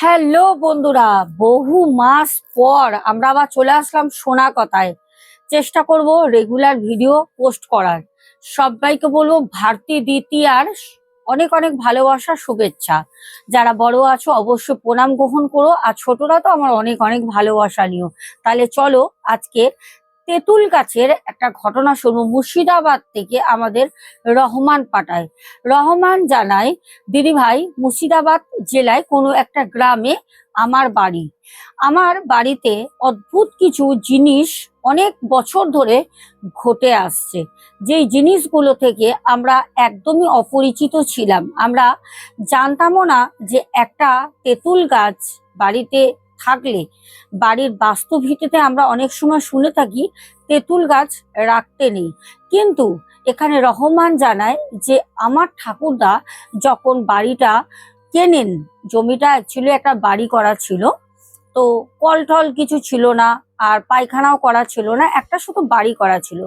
Hello বন্ধুরা, বহু মাস পর আমরা আবার চলে আসলাম সোনা কথায়। চেষ্টা করব রেগুলার ভিডিও পোস্ট করার। সবাইকে বলব ভারতী দ্বিতীয়ার অনেক অনেক ভালোবাসা, শুভেচ্ছা। যারা বড় আছো অবশ্যই প্রণাম গ্রহণ করো, আর ছোটরা তো আমার অনেক অনেক ভালোবাসা নিও। তাহলে চলো আজকে তেঁতুল গাছের একটা ঘটনা শুনব। মুর্শিদাবাদ থেকে আমাদের রহমান পাঠায়। রহমান জানায়, দিদি ভাই, মুর্শিদাবাদ জেলায় কোনো একটা গ্রামে আমার বাড়ি। আমার বাড়িতে অদ্ভুত কিছু জিনিস অনেক বছর ধরে ঘটে আসছে। যেই জিনিসগুলো থেকে আমরা একদমই অপরিচিত ছিলাম। আমরা জানতামও না যে একটা তেঁতুল গাছ বাড়িতে থাকলে বাড়ির বাস্তু ভিত্তিতে আমরা অনেক সময় শুনে থাকি, তেঁতুল গাছ রাখতে নেই। কিন্তু এখানে রহমান জানায় যে আমার ঠাকুরদা যখন বাড়িটা কেনেন, জমিটা অ্যাকচুয়ালি একটা বাড়ি করা ছিল, তো কল টল কিছু ছিল না আর পায়খানাও করা ছিল না, একটা শুধু বাড়ি করা ছিল।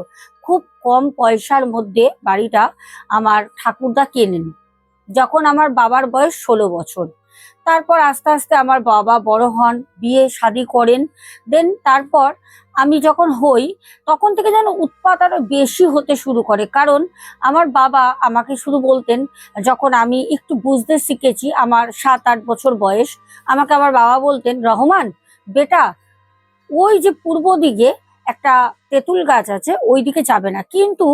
খুব কম পয়সার মধ্যে বাড়িটা আমার ঠাকুরদা কেনেন। যখন আমার বাবার বয়স ষোলো বছর। তারপর আস্তে আস্তে আমার বাবা বড় হন, বিয়ে শাদি করেন। দেন তারপর আমি যখন হই, তখন থেকে যেন উৎপাত আরও বেশি হতে শুরু করে। কারণ আমার বাবা আমাকে শুধু বলতেন, যখন আমি একটু বুঝতে শিখেছি আমার সাত আট বছর বয়স, আমাকে আমার বাবা বলতেন, রহমান, বেটা, ওই যে পূর্ব দিকে একটা তেঁতুল গাছ আছে, ওই দিকে যাবে না। কিন্তু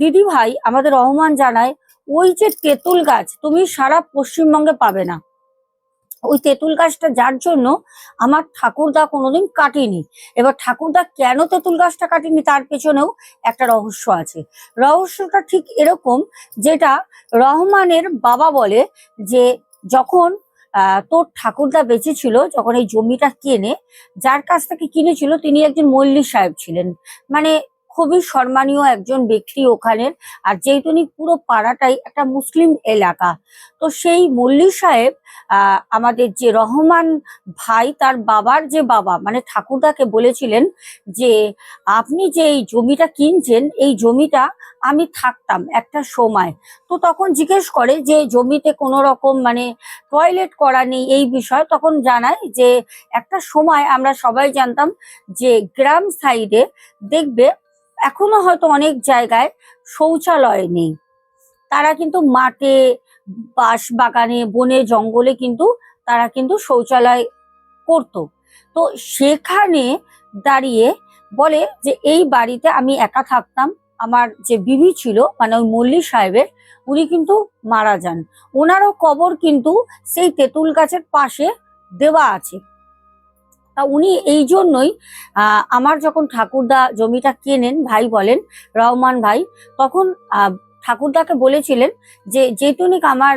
দিদি ভাই আমাদের রহমান জানায়, ওই যে তেঁতুল গাছ তুমি সারা পশ্চিমবঙ্গে পাবে না। ওই তেঁতুল গাছটা যার জন্য আমার ঠাকুরদা কোনোদিন কাটেনি। এবার ঠাকুরদা কেন তেঁতুল গাছটা কাটেনি তার পেছনেও একটা রহস্য আছে। রহস্যটা ঠিক এরকম যেটা রহমানের বাবা বলে যে যখন তোর ঠাকুরদা বেঁচে ছিল যখন এই জমিটা কেনে, যার কাছ থেকে কিনেছিল, তিনি একজন মল্লী সাহেব ছিলেন। মানে খুবই সম্মানীয় একজন ব্যক্তি ওখানের। আর যেহেতু পুরো পাড়াটাই একটা মুসলিম এলাকা, তো সেই মল্লী সাহেব আমাদের যে রহমান ভাই, তার বাবার যে বাবা মানে ঠাকুরদাকে বলেছিলেন যে, আপনি যে এই জমিটা কিনছেন, এই জমিটা আমি থাকতাম একটা সময়। তো তখন জিজ্ঞেস করে যে, জমিতে কোনো রকম মানে টয়লেট করা নেই এই বিষয়? তখন জানায় যে, একটা সময় আমরা সবাই জানতাম যে গ্রাম সাইডে দেখবে এখনও হয়তো অনেক জায়গায় শৌচালয় নেই। তারা কিন্তু মাঠে, বাঁশ বাগানে, বনে, জঙ্গলে কিন্তু তারা কিন্তু শৌচালয় করত। তো সেখানে দাঁড়িয়ে বলে যে, এই বাড়িতে আমি একা থাকতাম। আমার যে বিবি ছিল মানে ওই মল্লী সাহেবের, উনি কিন্তু মারা যান। ওনারও কবর কিন্তু সেই তেঁতুল গাছের পাশে দেওয়া আছে। তা উনি এই জন্যই আমার যখন ঠাকুরদা জমিটা কেনেন ভাই বলেন রহমান ভাই তখন ঠাকুরদাকে বলেছিলেন যে যেটুনিক আমার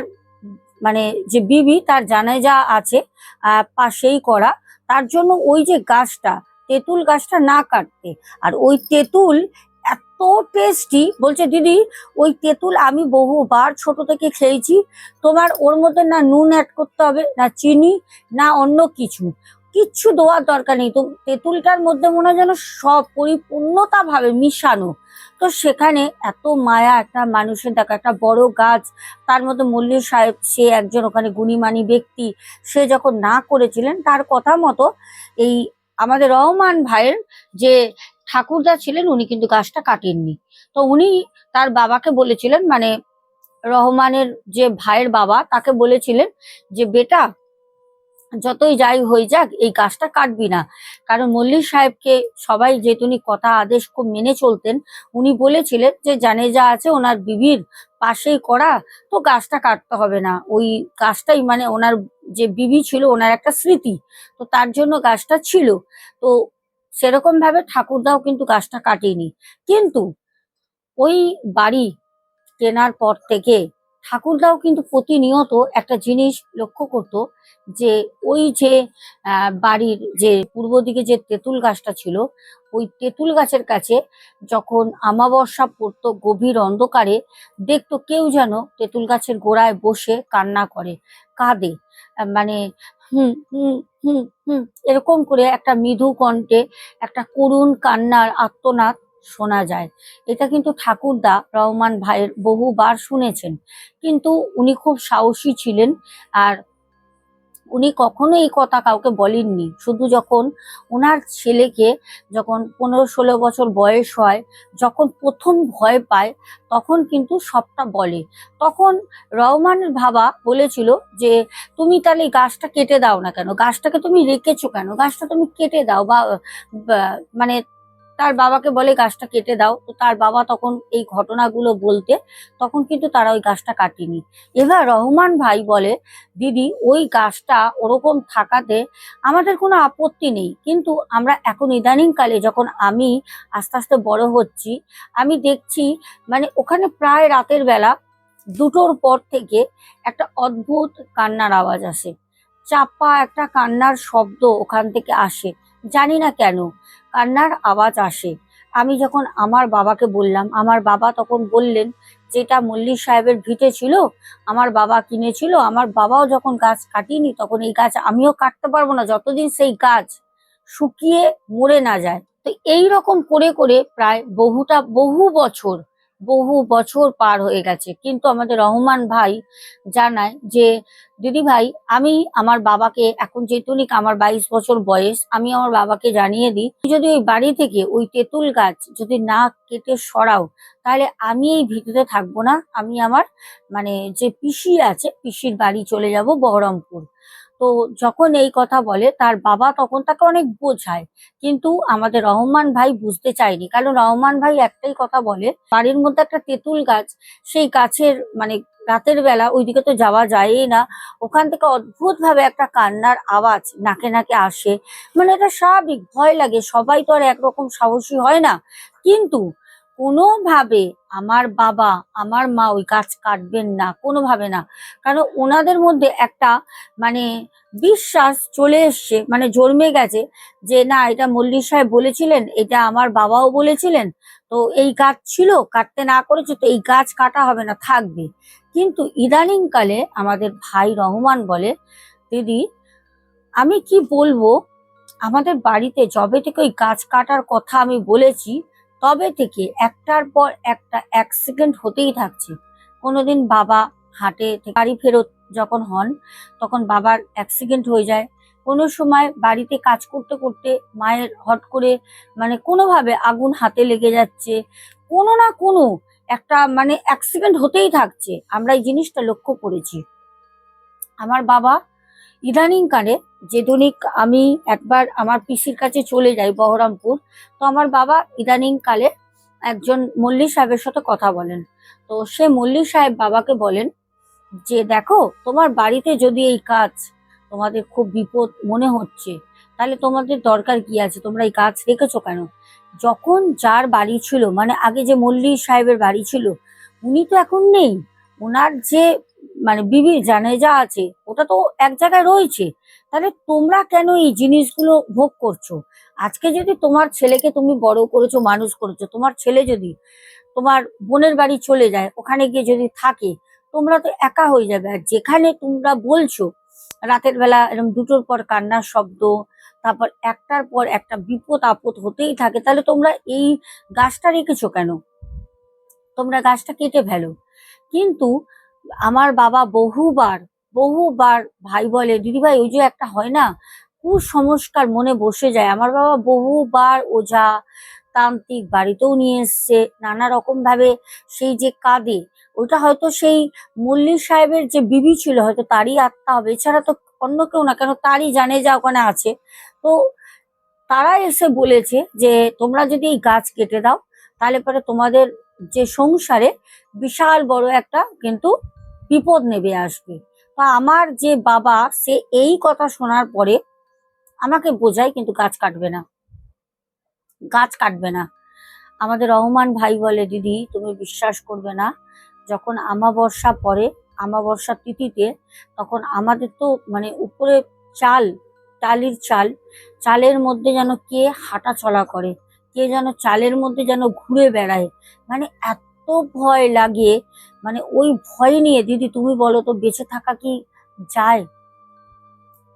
মানে যে বিবি তার জানাজা আছে আহ, পাশেই করা তার জন্য ওই যে গাছটা তেঁতুল গাছটা না কাটতে। আর ওই তেঁতুল এত টেস্টি বলছে দিদি ওই তেঁতুল আমি বহুবার ছোট থেকে খেয়েছি তোমার ওর মধ্যে না নুন অ্যাড করতে হবে না চিনি না অন্য কিছু। কিচ্ছু দেওয়ার দরকার নেই। তো তেঁতুলটার মধ্যে মনে হয় যেন সব পরিপূর্ণতা ভাবে মিশানো। তো সেখানে এত মায়া, একটা মানুষের দেখা, একটা বড় গাছ, তার মধ্যে মল্লিক সাহেব, সে একজন ওখানে গুণীমানী ব্যক্তি, সে যখন না করেছিলেন, তার কথা মতো এই আমাদের রহমান ভাইয়ের যে ঠাকুরদা ছিলেন, উনি কিন্তু গাছটা কাটেননি। তো উনি তার বাবাকে বলেছিলেন মানে রহমানের যে ভাইয়ের বাবা, তাকে বলেছিলেন যে, বেটা যতই যাই হয়ে যাক, এই গাছটা কাটবি না। কারণ মল্লিক সাহেবকে সবাই যেহেতু উনি কথা আদেশ খুব মেনে চলতেন, উনি বলেছিলেন যে জানেজা আছে, ওনার বিবির পাশেই করা, তো গাছটা কাটতে হবে না। ওই গাছটাই মানে ওনার যে বিবি ছিল, ওনার একটা স্মৃতি, তো তার জন্য গাছটা ছিল। তো সেরকম ভাবে ঠাকুরদাও কিন্তু গাছটা কাটেনি। কিন্তু ওই বাড়ি কেনার পর থেকে ঠাকুরদাও কিন্তু প্রতিনিয়ত একটা জিনিস লক্ষ্য করতো যে ওই যে বাড়ির যে পূর্ব দিকে যে তেঁতুল গাছটা ছিল, ওই তেঁতুল গাছের কাছে যখন আমাবস্যা পড়তো গভীর অন্ধকারে, দেখতো কেউ যেন তেঁতুল গাছের গোড়ায় বসে কান্না করে, কাঁদে মানে হুম হুম হুম হুম, এরকম করে একটা মৃদু কণ্ঠে একটা করুণ কান্নার আত্মনাদ শোনা যায়। এটা কিন্তু ঠাকুরদা রহমান ভাইয়ের বহুবার শুনেছেন। কিন্তু উনি খুব সাহসী ছিলেন আর উনি কখনো এই কথা কাউকে বলেননি। শুধু যখন ওনার ছেলেকে যখন পনেরো ষোলো বছর বয়স হয়, যখন প্রথম ভয় পায়, তখন কিন্তু সবটা বলে। তখন রহমানের বাবা বলেছিল যে, তুমি তাহলে গাছটা কেটে দাও না কেন? গাছটাকে তুমি রেখেছো কেন? গাছটা তুমি কেটে দাও বা- মানে তার বাবাকে বলে গাছটা কেটে দাও। তো তার বাবা তখন এই ঘটনাগুলো বলতে তখন কিন্তু তারা ওই গাছটা কাটেনি। এবার রহমান ভাই বলে, দিদি, ওই গাছটা ওরকম থাকাতে আমাদের কোনো আপত্তি নেই। কিন্তু আমরা এখন ইদানিংকালে যখন আমি আস্তে আস্তে বড় হচ্ছি, আমি দেখছি মানে ওখানে প্রায় রাতের বেলা দুটোর পর থেকে একটা অদ্ভুত কান্নার আওয়াজ আসে। চাপা একটা কান্নার শব্দ ওখান থেকে আসে। জানি না কেন, কান্নার আওয়াজ আসে। আমি যখন আমার বাবাকে বললাম, আমার বাবা তখন বললেন, যেটা মল্লিক সাহেবের ভিটে ছিল, আমার বাবা কিনেছিল, আমার বাবাও যখন গাছ কাটিনি, তখন এই গাছ আমিও কাটতে পারব না, যতদিন সেই গাছ শুকিয়ে মরে না যায়। তো এই রকম করে করে প্রায় বহুটা, বহু বছর বহু বছর পার হয়ে গেছে। কিন্তু আমাদের রহমান ভাই জানায় যে, দিদি ভাই, আমি আমার বাবাকে, এখন যেটুনিক আমার বাইশ বছর বয়স, আমি আমার বাবাকে জানিয়ে দিই যদি ওই বাড়ি থেকে ওই তেঁতুল গাছ যদি না কেটে সরাও, তাহলে আমি এই ভিতরে থাকব না। আমি আমার মানে যে পিসি আছে, পিসির বাড়ি চলে যাব বহরমপুর। তো যখন এই কথা বলে, তার বাবা তখন তাকে অনেক বোঝায়। কিন্তু আমাদের রহমান ভাই বুঝতে চায়নি। কারণ রহমান ভাই একটাই কথা বলে, বাড়ির মধ্যে একটা তেঁতুল গাছ, সেই গাছের মানে রাতের বেলা ওইদিকে তো যাওয়া যায়ই না। ওখান থেকে অদ্ভুত ভাবে একটা কান্নার আওয়াজ নাকে নাকে আসে। মানে এটা স্বাভাবিক, ভয় লাগে। সবাই তো আর একরকম সাহসী হয় না। কিন্তু কোনোভাবে আমার বাবা, আমার মা ওই গাছ কাটবেন না, কোনোভাবে না। কারণ ওনাদের মধ্যে একটা মানে বিশ্বাস চলে এসছে মানে জন্মে গেছে যে, না, এটা মল্লিক সাহেব বলেছিলেন, এটা আমার বাবাও বলেছিলেন। তো এই গাছ ছিল, কাটতে না করেছে, তো এই গাছ কাটা হবে না, থাকবে। কিন্তু ইদানিংকালে আমাদের ভাই রহমান বলে, দিদি, আমি কি বলব? আমাদের বাড়িতে যবে থেকে ওই গাছ কাটার কথা আমি বলেছি তবে থেকে একটার পর একটা অ্যাক্সিডেন্ট হতেই থাকছে। কোনোদিন বাবা হাটে বাড়ি ফেরত যখন হন, তখন বাবার অ্যাক্সিডেন্ট হয়ে যায়। কোনো সময় বাড়িতে কাজ করতে করতে মায়ের হট করে মানে কোনোভাবে আগুন হাতে লেগে যাচ্ছে। কোনো না কোনো একটা মানে অ্যাক্সিডেন্ট হতেই থাকছে। আমরা এই জিনিসটা লক্ষ্য করেছি। আমার বাবা ইদানিং কালে যেদনিক আমি একবার আমার পিসির কাছে চলে যাই বহরমপুর, তো আমার বাবা ইদানিং কালে একজন মল্লিক সাহেবের সাথে কথা বলেন। তো সে মল্লিক সাহেব বাবাকে বলেন যে, দেখো, তোমার বাড়িতে যদি এই কাজ তোমাদের খুব বিপদ মনে হচ্ছে, তাহলে তোমাদের দরকার কি আছে? তোমরা এই কাজ রেখেছো কেন? যখন যার বাড়ি ছিল মানে আগে যে মল্লিক সাহেবের বাড়ি ছিল, উনি তো এখন নেই। ওনার যে মানে বিবি জানে যা আছে, ওটা তো এক জায়গায় রয়েছে। তাহলে তোমরা কেন এই জিনিসগুলো ভোগ করছ? আজকে যদি তোমার ছেলেকে তুমি বড় করেছ, মানুষ করেছ, তোমার ছেলে যদি তোমার বোনের বাড়ি চলে যায়, ওখানে গিয়ে যদি থাকে, তোমরা তো একা হয়ে যাবে। আর যেখানে তোমরা বলছো, রাতের বেলা এরকম দুটোর পর কান্নার শব্দ, তারপর একটার পর একটা বিপদ আপদ হতেই থাকে, তাহলে তোমরা এই গাছটা রেখেছো কেন? তোমরা গাছটা কেটে ফেলো। কিন্তু আমার বাবা বহুবার বহুবার ভাই বলে দিদিভাই ওই যে একটা হয় না, কুসংস্কার মনে বসে যায়। আমার বাবা বহুবার ওঝা তান্ত্রিক বাড়িতেও নিয়ে এসছে, নানা রকম ভাবে সেই যে কাঁদে, ওটা হয়তো সেই মল্লিক সাহেবের যে বিবি ছিল, হয়তো তারই আত্মা হবে। এছাড়া তো অন্য কেউ না, কেন তারই জানে যা ওখানে আছে। তো তারা এসে বলেছে যে, তোমরা যদি এই গাছ কেটে দাও, তাহলে পরে তোমাদের যে সংসারে বিশাল বড় একটা কিন্তু বিপদ নেমে আসবে। তা আমার যে বাবা, সে এই কথা শোনার পরে আমাকে বোঝায় কিন্তু গাছ কাটবে না। গাছ কাটবে না। আমাদের রহমান ভাই বলে, দিদি, তুমি বিশ্বাস করবে না। যখন আমাবস্যা পড়ে আমাবস্যা তিথিতে, তখন আমাদের তো মানে উপরে চাল, টালির চাল, চালের মধ্যে যেন কে হাঁটা চলা করে, কে যেন চালের মধ্যে যেন ঘুরে বেড়ায়। মানে এত ভয় লাগে। মানে ওই ভয় নিয়ে, দিদি তুমি বলো তো বেঁচে থাকা কি যায়?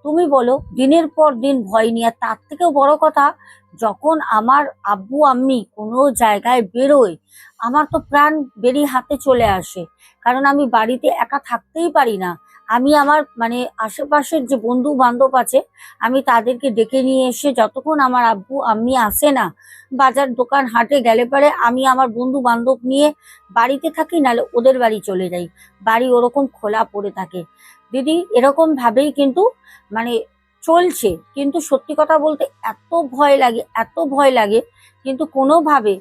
তুমি বলো, দিনের পর দিন ভয় নিয়ে। তার থেকেও বড় কথা, যখন আমার আব্বু, আম্মি কোনো জায়গায় বেরোয়, আমার তো প্রাণ বেরিয়ে হাতে চলে আসে। কারণ আমি বাড়িতে একা থাকতেই পারি না। আমি আমার মানে আশেপাশের যে বন্ধু বান্ধব আছে, আমি তাদেরকে ডেকে নিয়ে এসে যতক্ষণ আমার আব্বু আমি আসে না, বাজার দোকান হাটে গেলে পরে আমি আমার বন্ধু বান্ধব নিয়ে বাড়িতে থাকি, নাহলে ওদের বাড়ি চলে যাই। বাড়ি ওরকম খোলা পড়ে থাকে। দিদি, এরকম ভাবেই কিন্তু মানে চলছে। কিন্তু সত্যি কথা বলতে এত ভয় লাগে, এত ভয় লাগে, কিন্তু কোনোভাবে,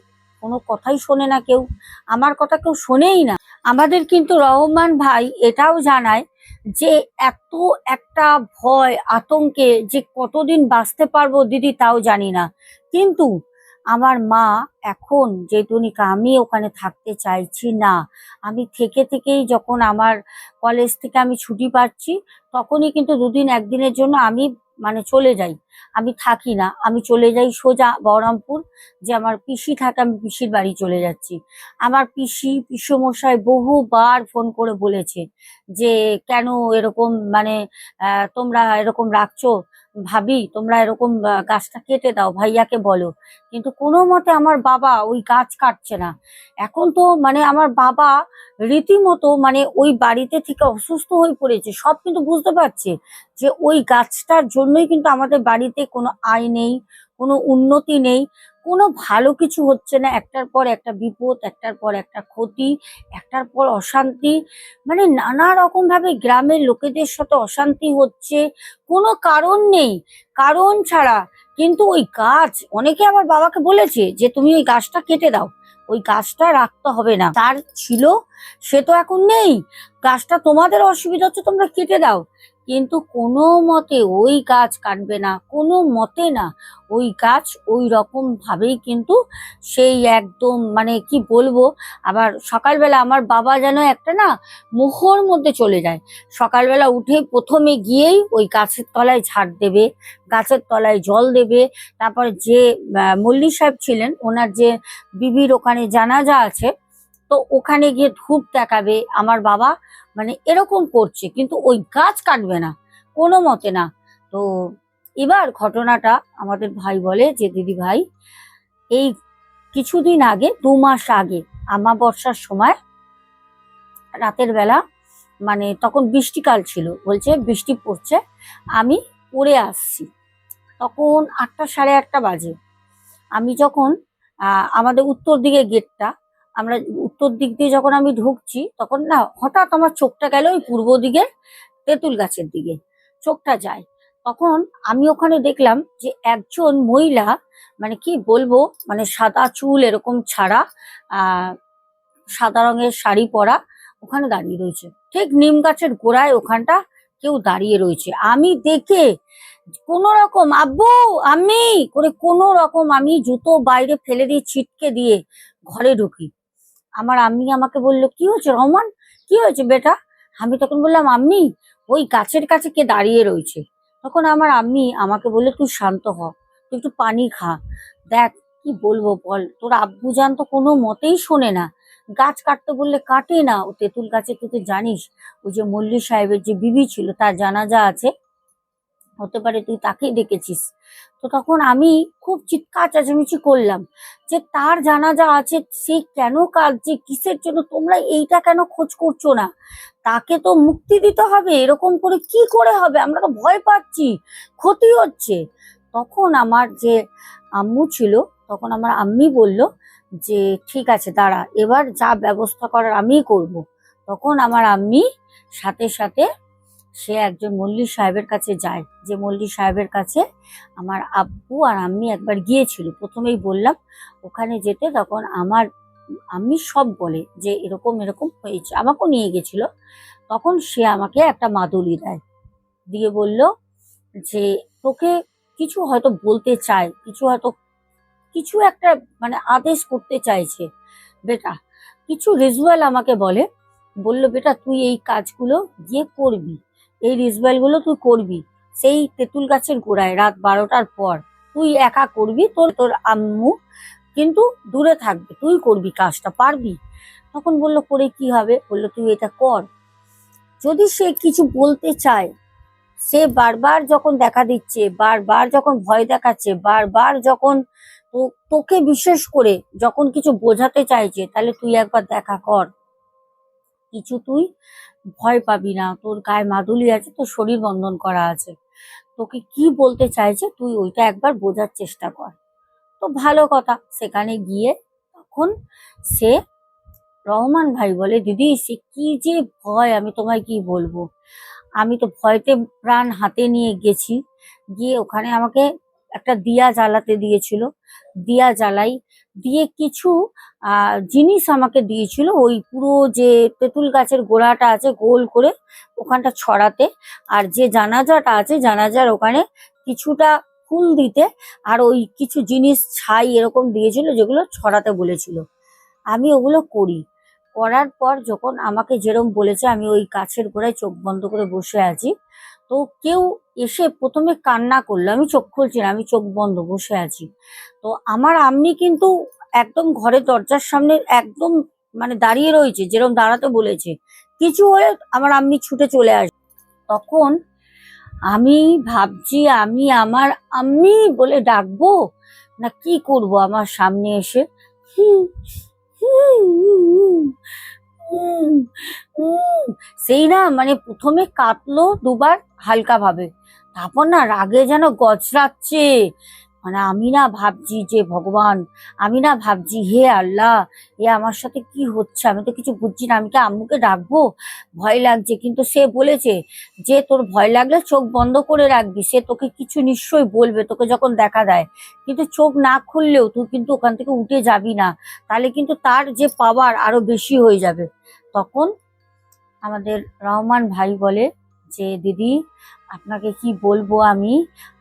কোনো কথাই শোনে না কেউ। আমার কথা কেউ শোনেই না। আমাদের কিন্তু রহমান ভাই এটাও জানায় যে এত একটা ভয়, আতঙ্কে যে কতদিন বাঁচতে পারব দিদি তাও জানি না। কিন্তু আমার মা এখন যেহেতু আমি ওখানে থাকতে চাইছি না। আমি থেকে থেকেই যখন আমার কলেজ থেকে আমি ছুটি পাচ্ছি, তখনই কিন্তু দুদিন একদিনের জন্য আমি মানে চলে যাই। আমি থাকি না। আমি চলে যাই সোজা বহরমপুর। যে আমার পিসি থাকে, আমি পিসির বাড়ি চলে যাচ্ছি। আমার পিসি, পিসমশাই বহুবার ফোন করে বলেছে যে, কেন এরকম মানে তোমরা এরকম রাখছো? ভাবি, তোমরা এরকম গাছটা কেটে দাও, ভাইয়াকে বলো। কিন্তু কোনো মতে আমার বাবা ওই গাছ কাটছে না। এখন তো মানে আমার বাবা রীতিমতো মানে ওই বাড়িতে থেকে অসুস্থ হয়ে পড়েছে। সব কিন্তু বুঝতে পারছে যে ওই গাছটার জন্যই কিন্তু আমাদের বাড়িতে কোনো আয় নেই, কোনো উন্নতি নেই। কোনো ভালো কিছু হচ্ছে না। একটার পর একটা বিপদ, একটার পর একটা ক্ষতি, একটার পর অশান্তি। মানে নানা রকম ভাবে গ্রামের লোকেদের সাথে অশান্তি হচ্ছে। কোনো কারণ নেই। কারণ ছাড়া। কিন্তু ওই গাছ, অনেকে আমার বাবাকে বলেছে যে, তুমি ওই গাছটা কেটে দাও। ওই গাছটা রাখতে হবে না। তার ছিল, সে তো এখন নেই। গাছটা তোমাদের অসুবিধা হচ্ছে, তোমরা কেটে দাও। কিন্তু কোনো মতে ওই গাছ কাটবে না, কোনো মতে না। ওই গাছ ওই রকম ভাবেই কিন্তু সেই একদম মানে কি বলব, আবার সকালবেলা আমার বাবা যেন একটা না মোহর মধ্যে চলে যায়। সকালবেলা উঠে প্রথমে গিয়েই ওই গাছের তলায় ঝাড় দেবে, গাছের তলায় জল দেবে। তারপর যে মল্লি সাহেব ছিলেন, ওনার যে বিবির ওখানে জানাজা আছে তো ওখানে গিয়ে ধূপ দেখাবে আমার বাবা মানে এরকম করছে, কিন্তু ওই গাছ কাটবে না, কোনো মতে না। তো এবার ঘটনাটা আমাদের ভাই বলে যে, দিদি ভাই, এই কিছুদিন আগে, দু মাস আগে আমাবস্যার সময়, রাতের বেলা মানে তখন বৃষ্টিকাল ছিল, বলছে বৃষ্টি পড়ছে, আমি পড়ে আসছি। তখন আটটা সাড়ে আটটা বাজে। আমি যখন আমাদের উত্তর দিকে গেটটা আমরা উত্তর দিক দিয়ে যখন আমি ঢুকছি, তখন না হঠাৎ আমার চোখটা গেল ওই পূর্ব দিকে, তেঁতুল গাছের দিকে। চোখটা যায়। তখন আমি ওখানে দেখলাম যে একজন মহিলা মানে কি বলব মানে সাদা চুল এরকম ছাড়া সাদা রঙের শাড়ি পরা ওখানে দাঁড়িয়ে রয়েছে। ঠিক নিম গাছের গোড়ায় ওখানটা কেউ দাঁড়িয়ে রয়েছে। আমি দেখে কোন রকম আব্বু, আমি! করে কোন রকম আমি জুতো বাইরে ফেলে দিয়ে ছিটকে দিয়ে ঘরে ঢুকি। আমার আম্মি আমাকে বলল, কি হয়েছে রহমান কি হয়েছে বেটা? আমি তখন বললাম, আম্মি, ওই গাছের কাছে কে দাঁড়িয়ে রয়েছে? তখন আমার আম্মি আমাকে বলল, তুই শান্ত হ, তুই একটু পানি খা। দেখ, কি বলব বল, তোর আব্বু জান তো কোনো মতেই শোনে না। গাছ কাটতে বললে কাটে না। ও তেঁতুল গাছে, তুই তো জানিস, ওই যে মল্লি সাহেবের যে বিবি ছিল, তার জানাজা আছে। হতে পারে তুই তাকেই দেখেছিস তো তখন আমি খুব চিৎকার চেঁচামেচি করলাম যে তার জানাজা আছে, সে কেন কাঁদছে কিসের জন্য তোমরা এইটা কেন খোঁজ করছ না? তাকে তো মুক্তি দিতে হবে, এরকম করে কি করে হবে? আমরা তো ভয় পাচ্ছি, ক্ষতি হচ্ছে। তখন আমার যে আম্মু ছিল, তখন আমার আম্মি বলল যে, ঠিক আছে, দাঁড়া, এবার যা ব্যবস্থা করার আমিই করব। তখন আমার আম্মি সাথে সাথে সে একজন মল্লি সাহেবের কাছে যায়। যে মল্লি সাহেবের কাছে আমার আব্বু আর আমি একবার গিয়েছিল। প্রথমেই বললাম, ওখানে যেতে তখন আমার আমি সব বলে যে এরকম এরকম হয়েছে। আমাকেও নিয়ে গেছিল। তখন সে আমাকে একটা মাদুলি দেয়। দিয়ে বলল যে, তোকে কিছু হয়তো বলতে চায়, কিছু হয়তো, কিছু একটা মানে আদেশ করতে চাইছে। বেটা, কিছু রিজুয়াল আমাকে বলে। বলল, বেটা, তুই এই কাজগুলো গিয়ে করবি এই রিজুয়ালগুলো তুই করবি। সেই তেঁতুল গাছের গোড়ায় রাত বারোটার পর তুই একা করবি তোর তোর আম্মু। কিন্তু দূরে থাকবে, তুই করবি কাজটা, পারবি? তখন বলল, করে কি হবে? বলল, তুই এটা কর। যদি সে কিছু বলতে চায়, সে বারবার যখন দেখা দিচ্ছে, বারবার যখন ভয় দেখাচ্ছে, বারবার যখন তোকে বিশেষ করে যখন কিছু বোঝাতে চাইছে, তাহলে তুই একবার দেখা কর। কিছু তুই ভয় পাবি না। তোর গায়ে মাদুলি আছে, তোর শরীর বন্ধন করা আছে। তোকে কি বলতে চাইছে তুই ওইটা একবার বোঝার চেষ্টা কর। তো ভালো কথা, সেখানে গিয়ে তখন সে রহমান ভাই বলে, দিদি, সে কি যে ভয়, আমি তোমায় কি বলব? আমি তো ভয়তে প্রাণ হাতে নিয়ে গেছি। গিয়ে ওখানে আমাকে একটা দিয়া জ্বালাতে দিয়েছিল। দিয়া জ্বালাই দিয়ে কিছু জিনিস আমাকে দিয়েছিল। ওই পুরো যে তেঁতুল গাছের গোড়াটা আছে গোল করে ওখানটা ছড়াতে আর যে জানাজাটা আছে জানাজার ওখানে কিছুটা ফুল দিতে আর ওই কিছু জিনিস ছাই এরকম দিয়েছিল যেগুলো ছড়াতে বলেছিল। আমি ওগুলো করি। করার পর যখন আমাকে যেরম বলেছে আমি ওই গাছের গোড়ায় চোখ বন্ধ করে বসে আছি। তো কেউ এসে প্রথমে কান্না করল। আমি চোখ খুলছি না, আমি চোখ বন্ধ, বসে আছি। তো আমার আম্মি কিন্তু একদম ঘরের দরজার সামনে একদম মানে দাঁড়িয়ে রয়েছে যেরকম দাঁড়াতে বলেছে। কিছু হয়ে আমার আম্মি ছুটে চলে আসে। তখন আমি ভাবছি, আমি আমার আম্মি বলে ডাকবো? না কি করব আমার সামনে এসে? সেই না মানে প্রথমে কাটলো দুবার হালকা ভাবে তারপর না রাগে যেন গজরাচ্ছে। মানে আমি না ভাবছি যে ভগবান, আমি না ভাবছি হে আল্লাহ, এ আমার সাথে কি হচ্ছে? আমি তো কিছু বুঝছি না, আমি কি আম্মুকে ডাকবো? ভয় লাগছে, কিন্তু সে বলেছে যে তোর ভয় লাগলে চোখ বন্ধ করে রাখবি, সে তোকে কিছু নিশ্চয়ই বলবে, তোকে যখন দেখা দেয়। কিন্তু চোখ না খুললেও তুই কিন্তু ওখান থেকে উঠে যাবি না, তাহলে কিন্তু তার যে পাওয়ার আরও বেশি হয়ে যাবে। তখন আমাদের রহমান ভাই বলে যে, দিদি আপনাকে কি বলব আমি?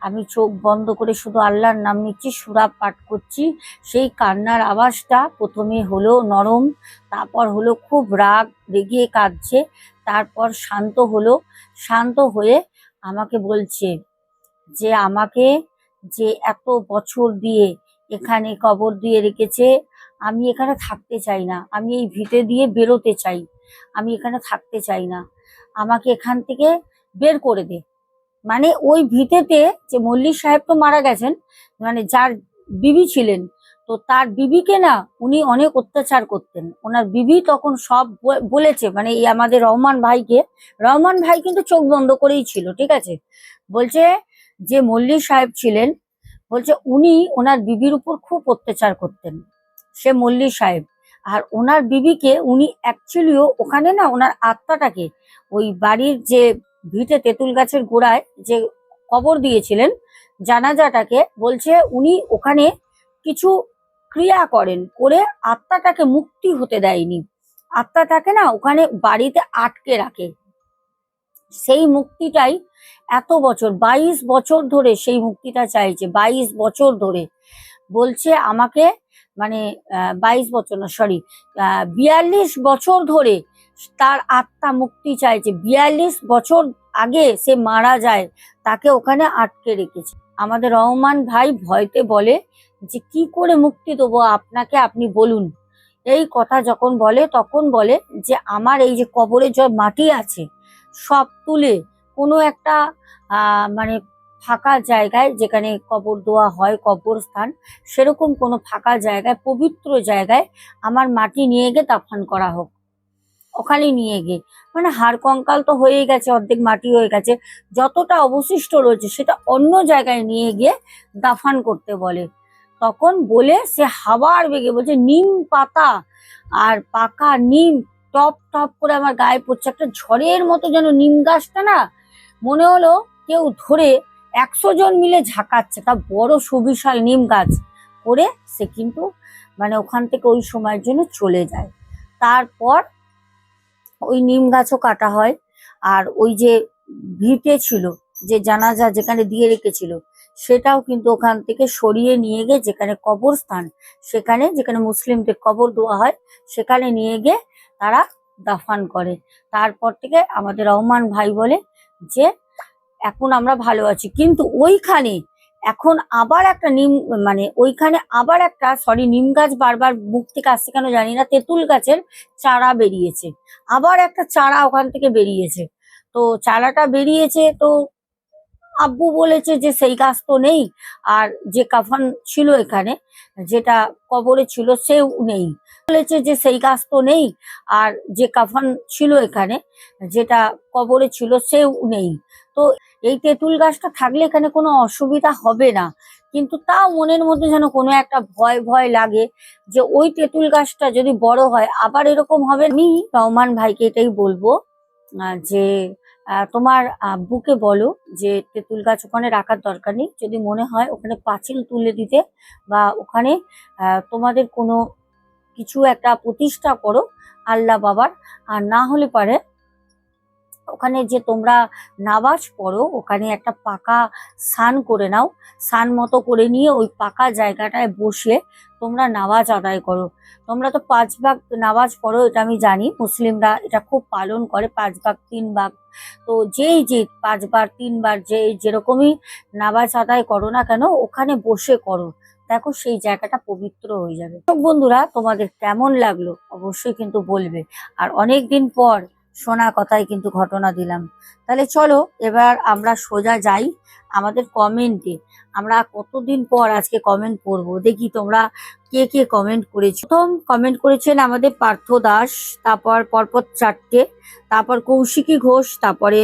আমি চোখ বন্ধ করে শুধু আল্লাহর নাম নিচ্ছি, সুরা পাঠ করছি। সেই কান্নার আওয়াজটা প্রথমে হলো নরম, তারপর হলো খুব রাগ, রেগে কাঁদছে, তারপর শান্ত হলো। শান্ত হয়ে আমাকে বলছে যে আমাকে যে এত বছর দিয়ে এখানে কবর দিয়ে রেখেছে, আমি এখানে থাকতে চাই না। আমি এই ভিটে দিয়ে বেরোতে চাই। আমি এখানে থাকতে চাই না। আমাকে এখান থেকে বের করে দে। মানে ওই ভিটেতে যে মল্লিক সাহেব তো মারা গেছেন মানে যার বিবি ছিলেন, তো তার বিবিকে না উনি অনেক অত্যাচার করতেন। ওনার বিবি তখন সব বলেছে মানে এই আমাদের রহমান ভাইকে, রহমান ভাই কিন্তু চোখ বন্ধ করেই ছিল, ঠিক আছে? বলছে যে মল্লিক সাহেব ছিলেন, বলছে উনি ওনার বিবির উপর খুব অত্যাচার করতেন, সে মল্লিক সাহেব। আর ওনার বিবিকে উনি অ্যাকচুয়ালিও ওখানে না ওনার আত্মাটাকে, ওই বাড়ির যে ভিটে তেঁতুল গাছের গোড়ায় যে কবর দিয়েছিলেন, জানাজাটাকে বলছে উনি ওখানে কিছু ক্রিয়া করেন করে আত্মাটাকে মুক্তি হতে দেয়নি। আত্মাটাকে না, ওখানে বাড়িতে আটকে রাখে। সেই মুক্তিটাই এত বছর, বাইশ বছর ধরে সেই মুক্তিটা চাইছে, বাইশ বছর ধরে। বলছে আমাকে মানে বাইশ বছর না সরি বিয়াল্লিশ বছর ধরে তার আত্মা মুক্তি চাইছে বিয়াল্লিশ বছর আগে সে মারা যায়, তাকে ওখানে আটকে রেখেছে। আমাদের রহমান ভাই ভয়তে বলে যে, কি করে মুক্তি দেবো আপনাকে? আপনি বলুন। এই কথা যখন বলে, তখন বলে যে, আমার এই যে কবরে যে মাটি আছে, সব তুলে কোনো একটা মানে ফাঁকা জায়গায় যেখানে কবর দেওয়া হয়, কবরস্থান, সেরকম কোনো ফাঁকা জায়গায়, পবিত্র জায়গায় আমার মাটি নিয়ে গিয়ে দাফন করা হোক। ওখানে নিয়ে গিয়ে। মানে হাড় কঙ্কাল তো হয়ে গেছে, অর্ধেক মাটি হয়ে গেছে। যতটা অবশিষ্ট রয়েছে, সেটা অন্য জায়গায় নিয়ে গিয়ে দাফান করতে বলে। তখন বলে সে হাওয়ার বেগে বলছে, নিম পাতা আর পাকা নিম, টপ টপ করে আমার গায়ে পড়ছে। একটা ঝড়ের মতো যেন নিম গাছটা না, মনে হলো কেউ ধরে একশো জন মিলে ঝাঁকাচ্ছে। তা বড় সুবিশাল নিম গাছ করে সে কিন্তু মানে ওখান থেকে ওই সময়ের জন্য চলে যায়। তারপর ওই নিম গাছও কাটা হয়। আর ওই যে ভিটে ছিল, যে জানাজা যেখানে দিয়ে রেখেছিল, সেটাও কিন্তু ওখান থেকে সরিয়ে নিয়ে গিয়ে যেখানে কবরস্থান, সেখানে যেখানে মুসলিমদের কবর দেওয়া হয়, সেখানে নিয়ে গিয়ে তারা দাফান করে। তারপর থেকে আমাদের রহমান ভাই বলে যে, এখন আমরা ভালো আছি। কিন্তু ওইখানে এখন আবার একটা নিম মানে ওইখানে আবার একটা সরি নিম গাছ বারবার মুখ থেকে আসছে কেন জানি না, তেঁতুল গাছের চারা বেরিয়েছে। আবার একটা চারা ওখান থেকে বেরিয়েছে। তো চারাটা বেরিয়েছে তো আব্বু বলেছে যে সেই গাছ তো নেই, আর যে কাফান ছিল এখানে, যেটা কবরে ছিল সেও নেই। বলেছে যে সেই গাছ তো নেই, আর যে কাফান ছিল এখানে, যেটা কবরে ছিল সেও নেই। তো এই তেঁতুল গাছটা থাকলে এখানে কোনো অসুবিধা হবে না। কিন্তু তাও মনের মধ্যে যেন কোনো একটা ভয় ভয় লাগে যে ওই তেঁতুল গাছটা যদি বড় হয়, আবার এরকম হবে। আমি রহমান ভাইকে এটাই বলব যে তোমার আব্বুকে বলো যে, তেঁতুল গাছ ওখানে রাখার দরকার নেই। যদি মনে হয় ওখানে পাঁচিল তুলে দিতে বা ওখানে তোমাদের কোনো কিছু একটা প্রতিষ্ঠা করো আল্লাহ বাবার। আর না হলে পারে ওখানে যে তোমরা নামাজ পড়ো, ওখানে একটা পাকা স্নান করে নাও। স্নান মতো করে নিয়ে ওই পাকা জায়গাটায় বসে তোমরা নামাজ আদায় করো। তোমরা তো পাঁচ ভাগ নামাজ পড়ো, এটা আমি জানি। মুসলিমরা এটা খুব পালন করে, পাঁচ ভাগ, তিন ভাগ। তো যেই যে পাঁচবার তিনবার যে যেরকমই নামাজ আদায় করো না কেন, ওখানে বসে করো। দেখো সেই জায়গাটা পবিত্র হয়ে যাবে। বন্ধুরা, তোমাদের কেমন লাগল? অবশ্যই কিন্তু বলবে। আর অনেক দিন পর শোনা কথায় কিন্তু ঘটনা দিলাম। তাহলে চলো, এবার আমরা সোজা যাই আমাদের কমেন্টে আমরা কতদিন পর আজকে কমেন্ট পড়ব দেখি তোমরা কে কে কমেন্ট করেছ। প্রথম কমেন্ট করেছেন আমাদের পার্থ দাস, তারপর পরপর চারটে, তারপর কৌশিকী ঘোষ, তারপরে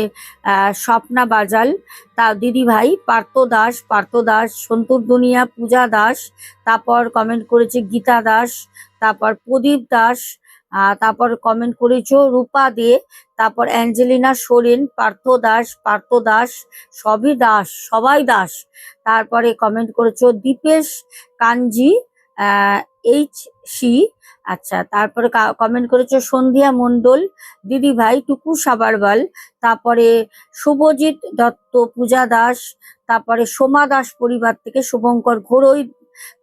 স্বপ্না বাজাল, তা দিদি ভাই, পার্থ দাস পার্থ দাস, সন্তুর দুনিয়া, পূজা দাস, তারপর কমেন্ট করেছে গীতা দাস, তারপর প্রদীপ দাস তারপর কমেন্ট করেছ রূপা দে তারপর অ্যাঞ্জেলিনা সোরেন পার্থ দাস পার্থ দাস, সবই দাস, সবাই দাস। তারপরে কমেন্ট করেছ দীপেশ কাঞ্জি এইচ সি আচ্ছা তারপরে কমেন্ট করেছ সন্ধ্যা মণ্ডল, দিদি ভাই, টুকু সাবারওয়াল, তারপরে শুভজিৎ দত্ত পূজা দাস, তারপরে সোমা দাস পরিবার থেকে শুভঙ্কর ঘোরই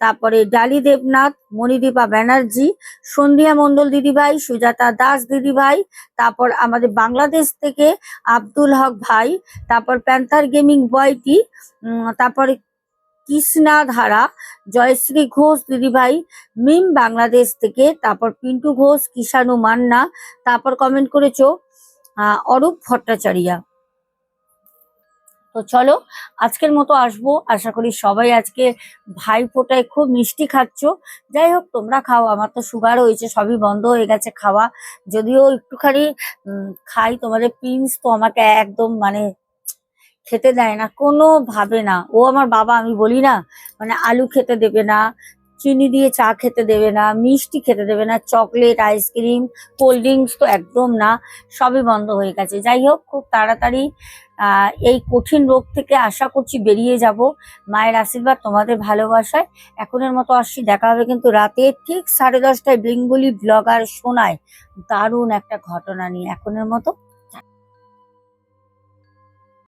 তারপরে ডালি দেবনাথ, মণিদীপা ব্যানার্জি, সন্ধ্যা মণ্ডল দিদিভাই, সুজাতা দাস দিদিভাই, তারপর আমাদের বাংলাদেশ থেকে আব্দুল হক ভাই, তারপর প্যান্থার গেমিং বয়টি তারপরে কৃষ্ণা ধারা, জয়শ্রী ঘোষ দিদিভাই, মিম বাংলাদেশ থেকে, তারপর পিন্টু ঘোষ, কিষানু মান্না, তারপর কমেন্ট করেছ অরূপ ভট্টাচারিয়া। তো চলো, আজকের মতো আসব। আশা করি সবাই আজকে ভাই ফোটায় খুব মিষ্টি খাচ্ছো। যাই হোক, তোমরা খাও, আমার তো সুগার হয়েছে, সবই বন্ধ হয়ে গেছে খাওয়া। যদিও একটুখানি খাই, তোমাদের প্রিন্স তো আমাকে একদম মানে খেতে দেয় না কোনো ভাবে না। ও আমার বাবা, আমি বলি না মানে আলু খেতে দেবে না, চিনি দিয়ে চা খেতে দেবে না, মিষ্টি খেতে দেবে না, চকলেট আইসক্রিম কোল্ড ড্রিঙ্কস তো একদম না, সবই বন্ধ হয়ে গেছে। যাই হোক, খুব তাড়াতাড়ি এই কঠিন রোগ থেকে আশা করছি বেরিয়ে যাব। মায়ের আশীর্বাদ তোমাদের ভালোবাসায়। এখনের মতো আসছি, দেখা হবে কিন্তু রাতে ঠিক সাড়ে দশটায় বেঙ্গলি ব্লগার শোনায় দারুণ একটা ঘটনা নিয়ে এখনের মতো।